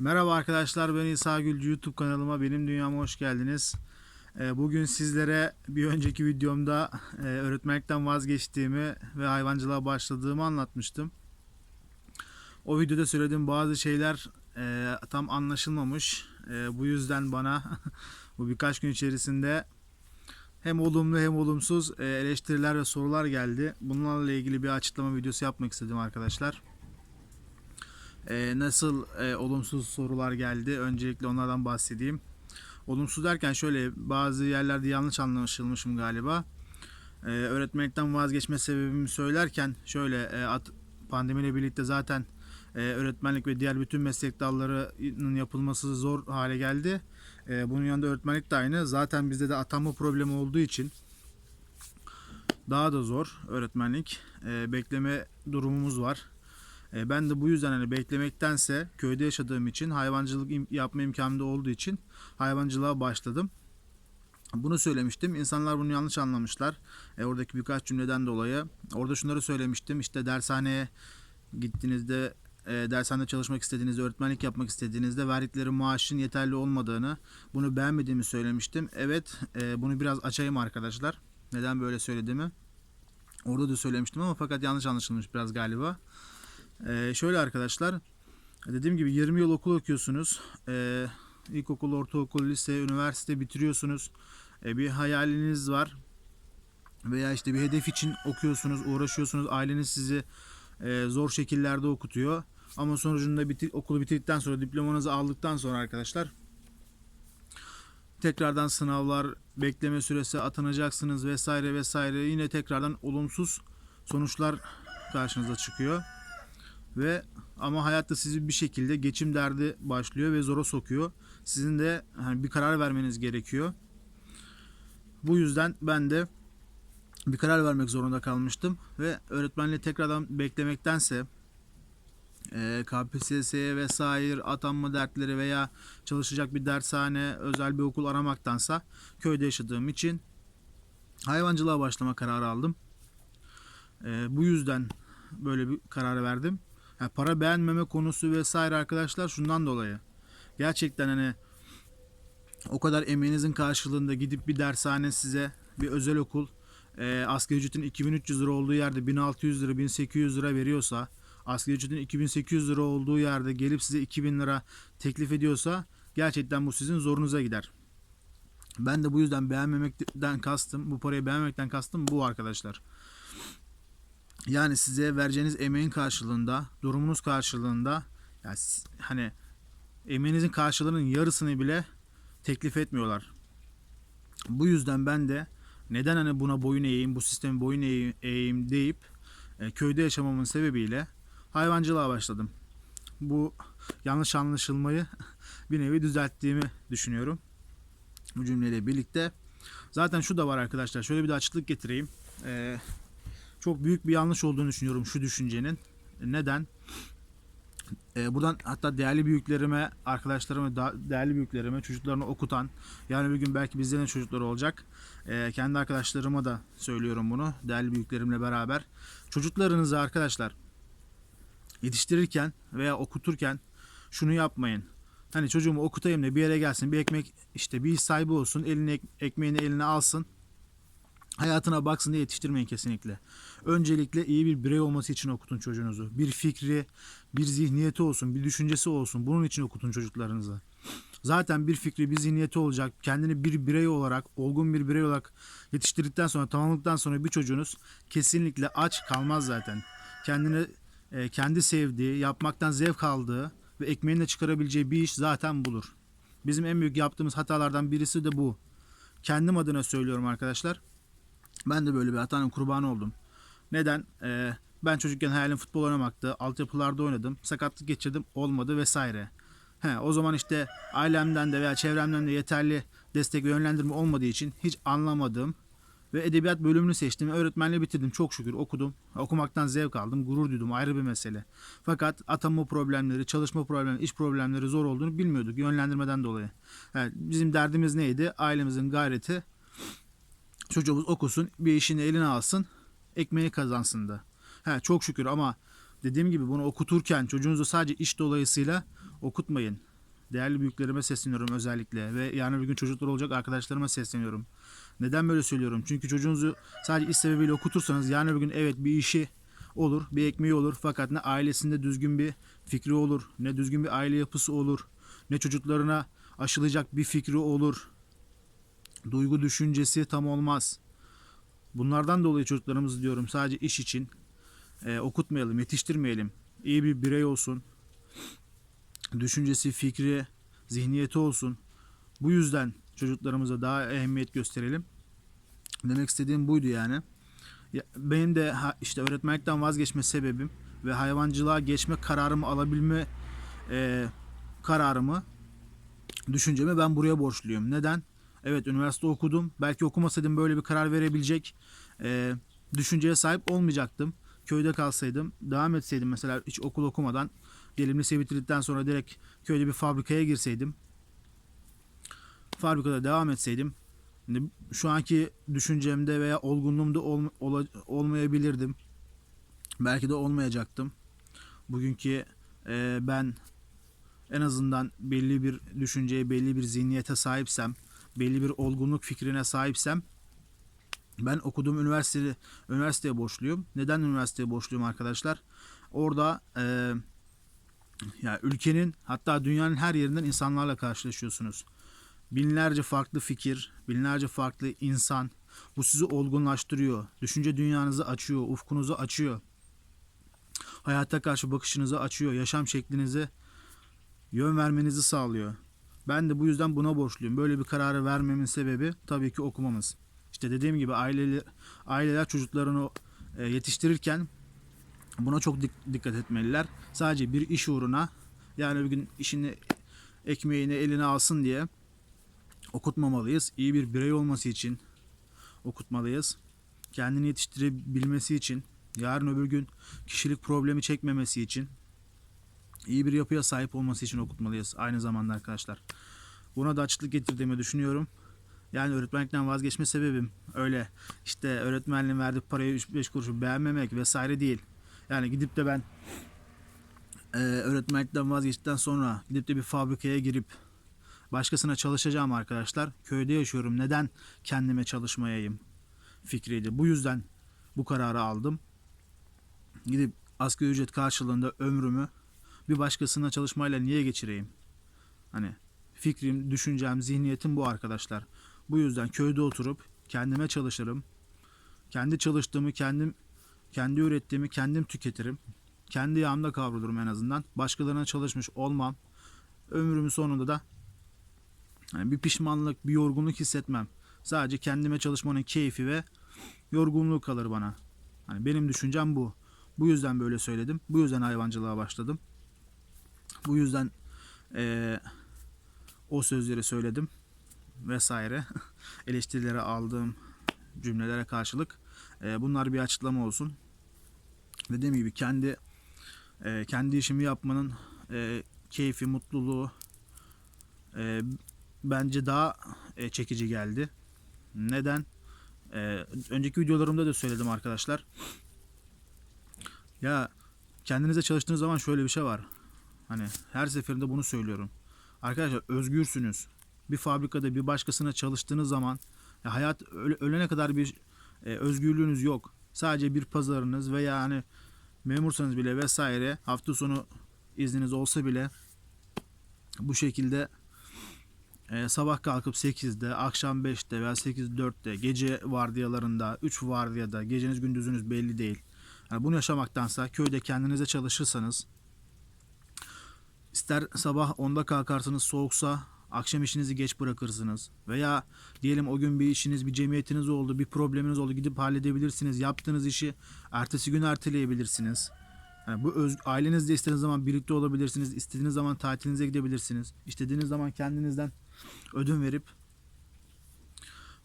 Merhaba arkadaşlar ben İsa Gülcü YouTube kanalıma benim dünyama hoş geldiniz. Ee, Bugün sizlere bir önceki videomda e, öğretmenlikten vazgeçtiğimi ve hayvancılığa başladığımı anlatmıştım. O videoda söylediğim bazı şeyler e, tam anlaşılmamış. E, Bu yüzden bana bu birkaç gün içerisinde hem olumlu hem olumsuz eleştiriler ve sorular geldi. Bunlarla ilgili bir açıklama videosu yapmak istedim arkadaşlar. Ee, nasıl e, olumsuz sorular geldi? Öncelikle onlardan bahsedeyim. Olumsuz derken şöyle bazı yerlerde yanlış anlaşılmışım galiba. Ee, öğretmenlikten vazgeçme sebebimi söylerken şöyle e, at, pandemiyle birlikte zaten e, öğretmenlik ve diğer bütün meslek dallarının yapılması zor hale geldi. E, bunun yanında öğretmenlik de aynı. Zaten bizde de atanma problemi olduğu için daha da zor öğretmenlik. E, bekleme durumumuz var. E, ben de bu yüzden hani beklemektense köyde yaşadığım için hayvancılık im- yapma imkanı olduğu için hayvancılığa başladım. Bunu söylemiştim. İnsanlar bunu yanlış anlamışlar. E, oradaki birkaç cümleden dolayı. Orada şunları söylemiştim. İşte dershaneye gittiğinizde e, dershanede çalışmak istediğinizde, öğretmenlik yapmak istediğinizde verdikleri maaşın yeterli olmadığını, bunu beğenmediğimi söylemiştim. Evet, e, bunu biraz açayım arkadaşlar. Neden böyle söylediğimi. Orada da söylemiştim ama fakat yanlış anlaşılmış biraz galiba. Ee, şöyle arkadaşlar dediğim gibi 20 yıl okul okuyorsunuz. Ee, ilkokul, ortaokul, lise, üniversite bitiriyorsunuz. Ee, bir hayaliniz var. Veya işte bir hedef için okuyorsunuz, uğraşıyorsunuz. Aileniz sizi e, zor şekillerde okutuyor. Ama sonucunda bitir, okulu bitirdikten sonra diplomanızı aldıktan sonra arkadaşlar tekrardan sınavlar, bekleme süresi atanacaksınız vesaire vesaire. Yine tekrardan olumsuz sonuçlar karşınıza çıkıyor. Ve ama hayatta sizi bir şekilde geçim derdi başlıyor ve zora sokuyor. Sizin de hani bir karar vermeniz gerekiyor. Bu yüzden ben de bir karar vermek zorunda kalmıştım ve öğretmenliği tekrardan beklemektense e, KPSS'ye vesaire atanma dertleri veya çalışacak bir dershane, özel bir okul aramaktansa köyde yaşadığım için hayvancılığa başlama kararı aldım. E, bu yüzden böyle bir karar verdim. Yani para beğenmeme konusu vesaire arkadaşlar şundan dolayı. Gerçekten hani o kadar emeğinizin karşılığında gidip bir dershane size bir özel okul e, asgari ücretin 2300 lira olduğu yerde 1600 lira 1800 lira veriyorsa asgari ücretin 2800 lira olduğu yerde gelip size 2000 lira teklif ediyorsa gerçekten bu sizin zorunuza gider. Ben de bu yüzden beğenmemekten kastım, bu parayı beğenmemekten kastım bu arkadaşlar. Yani size vereceğiniz emeğin karşılığında, durumunuz karşılığında yani hani emeğinizin karşılığının yarısını bile teklif etmiyorlar. Bu yüzden ben de neden hani buna boyun eğeyim, bu sisteme boyun eğeyim, eğeyim deyip e, köyde yaşamamın sebebiyle hayvancılığa başladım. Bu yanlış anlaşılmayı bir nevi düzelttiğimi düşünüyorum. Bu cümleyle birlikte. Zaten şu da var arkadaşlar. Şöyle bir de açıklık getireyim. Ee, çok büyük bir yanlış olduğunu düşünüyorum şu düşüncenin. Neden? Ee, buradan hatta değerli büyüklerime, arkadaşlarıma, da- değerli büyüklerime, çocuklarını okutan, yani bir gün belki bizlerin çocukları olacak. Ee, kendi arkadaşlarıma da söylüyorum bunu, değerli büyüklerimle beraber. Çocuklarınızı arkadaşlar yetiştirirken veya okuturken şunu yapmayın. Hani çocuğumu okutayım da bir yere gelsin, bir ekmek işte bir sahibi olsun, eline ek- ekmeğini eline alsın hayatına baksın diye yetiştirmeyin kesinlikle. Öncelikle iyi bir birey olması için okutun çocuğunuzu. Bir fikri, bir zihniyeti olsun, bir düşüncesi olsun. Bunun için okutun çocuklarınızı. Zaten bir fikri, bir zihniyeti olacak. Kendini bir birey olarak, olgun bir birey olarak yetiştirdikten sonra, tamamladıktan sonra bir çocuğunuz kesinlikle aç kalmaz zaten. Kendini e, kendi sevdiği, yapmaktan zevk aldığı ve ekmeğini de çıkarabileceği bir iş zaten bulur. Bizim en büyük yaptığımız hatalardan birisi de bu. Kendim adına söylüyorum arkadaşlar. Ben de böyle bir hatanın kurbanı oldum. Neden? Ee, ben çocukken hayalim futbol oynamaktı. Altyapılarda oynadım. Sakatlık geçirdim. Olmadı vesaire. He, o zaman işte ailemden de veya çevremden de yeterli destek ve yönlendirme olmadığı için hiç anlamadım. Ve edebiyat bölümünü seçtim. Öğretmenliği bitirdim. Çok şükür okudum. Okumaktan zevk aldım. Gurur duydum. Ayrı bir mesele. Fakat atanma problemleri, çalışma problemleri, iş problemleri zor olduğunu bilmiyorduk. Yönlendirmeden dolayı. Yani bizim derdimiz neydi? Ailemizin gayreti çocuğumuz okusun, bir işini eline alsın, ekmeği kazansın da. He, çok şükür ama dediğim gibi bunu okuturken çocuğunuzu sadece iş dolayısıyla okutmayın. değerli büyüklerime sesleniyorum özellikle ve yarın bir gün çocuklar olacak arkadaşlarıma sesleniyorum. Neden böyle söylüyorum? Çünkü çocuğunuzu sadece iş sebebiyle okutursanız yarın bir gün evet bir işi olur, bir ekmeği olur fakat ne ailesinde düzgün bir fikri olur, ne düzgün bir aile yapısı olur, ne çocuklarına aşılayacak bir fikri olur. Duygu düşüncesi tam olmaz. Bunlardan dolayı çocuklarımızı diyorum sadece iş için e, okutmayalım, yetiştirmeyelim. İyi bir birey olsun. Düşüncesi, fikri, zihniyeti olsun. Bu yüzden çocuklarımıza daha ehemmiyet gösterelim. Demek istediğim buydu yani. Ya, Benim de işte öğretmenlikten vazgeçme sebebim ve hayvancılığa geçme kararımı alabilme e, kararımı, düşüncemi ben buraya borçluyum. Neden? Evet üniversite okudum. Belki okumasaydım böyle bir karar verebilecek e, düşünceye sahip olmayacaktım. Köyde kalsaydım, devam etseydim mesela hiç okul okumadan diyelim lise bitirdikten sonra direkt köyde bir fabrikaya girseydim. Fabrikada devam etseydim şu anki düşüncemde veya olgunluğumda ol- ola- olmayabilirdim. Belki de olmayacaktım. Bugünkü e, ben en azından belli bir düşünceye, belli bir zihniyete sahipsem, belli bir olgunluk fikrine sahipsem ben okuduğum üniversite üniversiteye borçluyum. Neden üniversiteye borçluyum arkadaşlar? Orada e, ya ülkenin hatta dünyanın her yerinden insanlarla karşılaşıyorsunuz. Binlerce farklı fikir, binlerce farklı insan. Bu sizi olgunlaştırıyor. Düşünce dünyanızı açıyor, ufkunuzu açıyor. Hayata karşı bakışınızı açıyor, yaşam şeklinize yön vermenizi sağlıyor. Ben de bu yüzden buna borçluyum. Böyle bir kararı vermemin sebebi tabii ki okumamız. İşte dediğim gibi aileler, aileler çocuklarını e, yetiştirirken buna çok dik- dikkat etmeliler. Sadece bir iş uğruna yani bir gün işini ekmeğini eline alsın diye okutmamalıyız. İyi bir birey olması için okutmalıyız. Kendini yetiştirebilmesi için, yarın öbür gün kişilik problemi çekmemesi için, iyi bir yapıya sahip olması için okutmalıyız aynı zamanda arkadaşlar. Buna da açıklık getirdiğimi düşünüyorum. Yani öğretmenlikten vazgeçme sebebim öyle işte öğretmenliğin verdiği parayı 3-5 kuruşu beğenmemek vesaire değil. Yani gidip de ben e, öğretmenlikten vazgeçtikten sonra gidip de bir fabrikaya girip başkasına çalışacağım arkadaşlar. Köyde yaşıyorum. Neden kendime çalışmayayım fikriydi. Bu yüzden bu kararı aldım. Gidip asgari ücret karşılığında ömrümü bir başkasına çalışmayla niye geçireyim? Hani fikrim, düşüncem, zihniyetim bu arkadaşlar. Bu yüzden köyde oturup kendime çalışırım. Kendi çalıştığımı kendim kendi ürettiğimi kendim tüketirim. Kendi yağımda kavrulurum en azından. Başkalarına çalışmış olmam. Ömrümün sonunda da yani bir pişmanlık, bir yorgunluk hissetmem. Sadece kendime çalışmanın keyfi ve yorgunluğu kalır bana. Hani benim düşüncem bu. Bu yüzden böyle söyledim. Bu yüzden hayvancılığa başladım. Bu yüzden eee, o sözleri söyledim vesaire. Eleştirilere aldığım cümlelere karşılık eee, bunlar bir açıklama olsun. Dediğim gibi kendi eee, kendi işimi yapmanın eee, keyfi, mutluluğu eee, bence daha e, çekici geldi. Neden? E, önceki videolarımda da söyledim arkadaşlar. Ya kendinize çalıştığınız zaman şöyle bir şey var. Hani her seferinde bunu söylüyorum. Arkadaşlar özgürsünüz. Bir fabrikada bir başkasına çalıştığınız zaman ya hayat öle- ölene kadar bir e, özgürlüğünüz yok. Sadece bir pazarınız veya hani memursanız bile vesaire hafta sonu izniniz olsa bile bu şekilde ee, sabah kalkıp 8'de, akşam 5'te veya 8-4'te, gece vardiyalarında, 3 vardiyada, geceniz gündüzünüz belli değil. Yani bunu yaşamaktansa köyde kendinize çalışırsanız ister sabah 10'da kalkarsınız soğuksa akşam işinizi geç bırakırsınız. Veya diyelim o gün bir işiniz, bir cemiyetiniz oldu, bir probleminiz oldu gidip halledebilirsiniz. Yaptığınız işi ertesi gün erteleyebilirsiniz. Yani bu öz, ailenizle istediğiniz zaman birlikte olabilirsiniz. İstediğiniz zaman tatilinize gidebilirsiniz. İstediğiniz zaman kendinizden ödün verip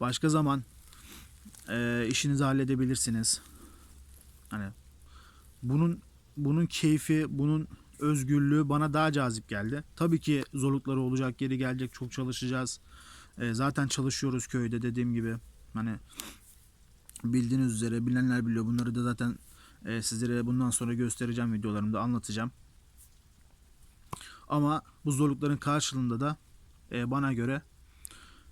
başka zaman e, işinizi halledebilirsiniz. Hani bunun bunun keyfi, bunun özgürlüğü bana daha cazip geldi. Tabii ki zorlukları olacak, geri gelecek, çok çalışacağız. E, zaten çalışıyoruz köyde dediğim gibi. Hani bildiğiniz üzere bilenler biliyor. Bunları da zaten e, sizlere bundan sonra göstereceğim videolarımda anlatacağım. Ama bu zorlukların karşılığında da e, bana göre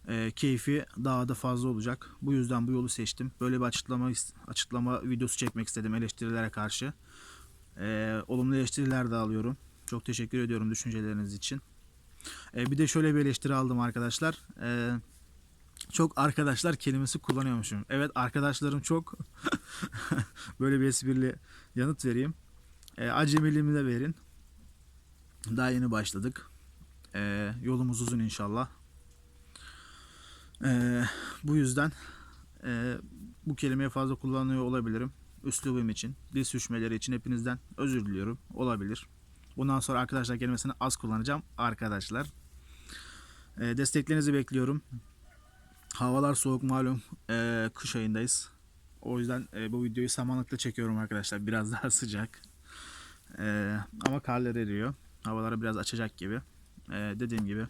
e, keyfi daha da fazla olacak. Bu yüzden bu yolu seçtim. Böyle bir açıklama açıklama videosu çekmek istedim eleştirilere karşı. E, olumlu eleştiriler de alıyorum. Çok teşekkür ediyorum düşünceleriniz için. E, bir de şöyle bir eleştiri aldım arkadaşlar. E, çok arkadaşlar kelimesi kullanıyormuşum. Evet arkadaşlarım çok. Böyle bir esprili yanıt vereyim. E, acemiliğimi de verin. Daha yeni başladık. E, yolumuz uzun inşallah. E, bu yüzden e, bu kelimeyi fazla kullanıyor olabilirim. Üslubum için, dil sürçmeleri için hepinizden özür diliyorum. Olabilir. Bundan sonra arkadaşlar kelimesini az kullanacağım. Arkadaşlar. E, desteklerinizi bekliyorum. Havalar soğuk malum. E, kış ayındayız. O yüzden e, bu videoyu samanlıkta çekiyorum arkadaşlar. Biraz daha sıcak. E, ama karlar eriyor. Havaları biraz açacak gibi. E, dediğim gibi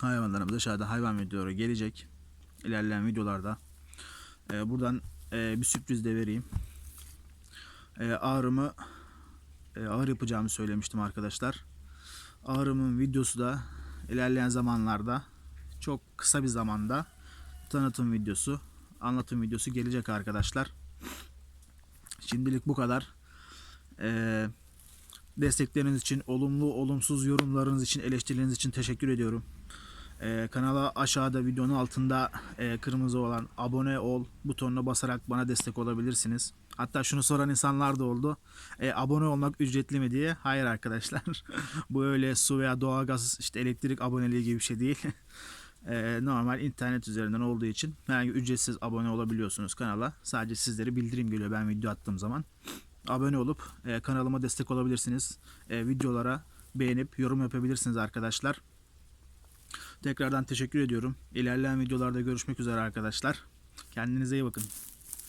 hayvanlarımız dışarıda hayvan videoları gelecek. İlerleyen videolarda. E, buradan e, bir sürpriz de vereyim. E, ağrımı e, ağır yapacağımı söylemiştim arkadaşlar. Ağrımın videosu da ilerleyen zamanlarda çok kısa bir zamanda tanıtım videosu, anlatım videosu gelecek arkadaşlar. Şimdilik bu kadar. Ee, destekleriniz için, olumlu, olumsuz yorumlarınız için, eleştirileriniz için teşekkür ediyorum. Ee, kanala aşağıda videonun altında e, kırmızı olan abone ol butonuna basarak bana destek olabilirsiniz. Hatta şunu soran insanlar da oldu. E, abone olmak ücretli mi diye. Hayır arkadaşlar. Bu öyle su veya doğalgaz işte elektrik aboneliği gibi bir şey değil. E, normal internet üzerinden olduğu için herhangi ücretsiz abone olabiliyorsunuz kanala. Sadece sizlere bildirim geliyor ben video attığım zaman. Abone olup e, kanalıma destek olabilirsiniz. E, videolara beğenip yorum yapabilirsiniz arkadaşlar. Tekrardan teşekkür ediyorum. İlerleyen videolarda görüşmek üzere arkadaşlar. Kendinize iyi bakın.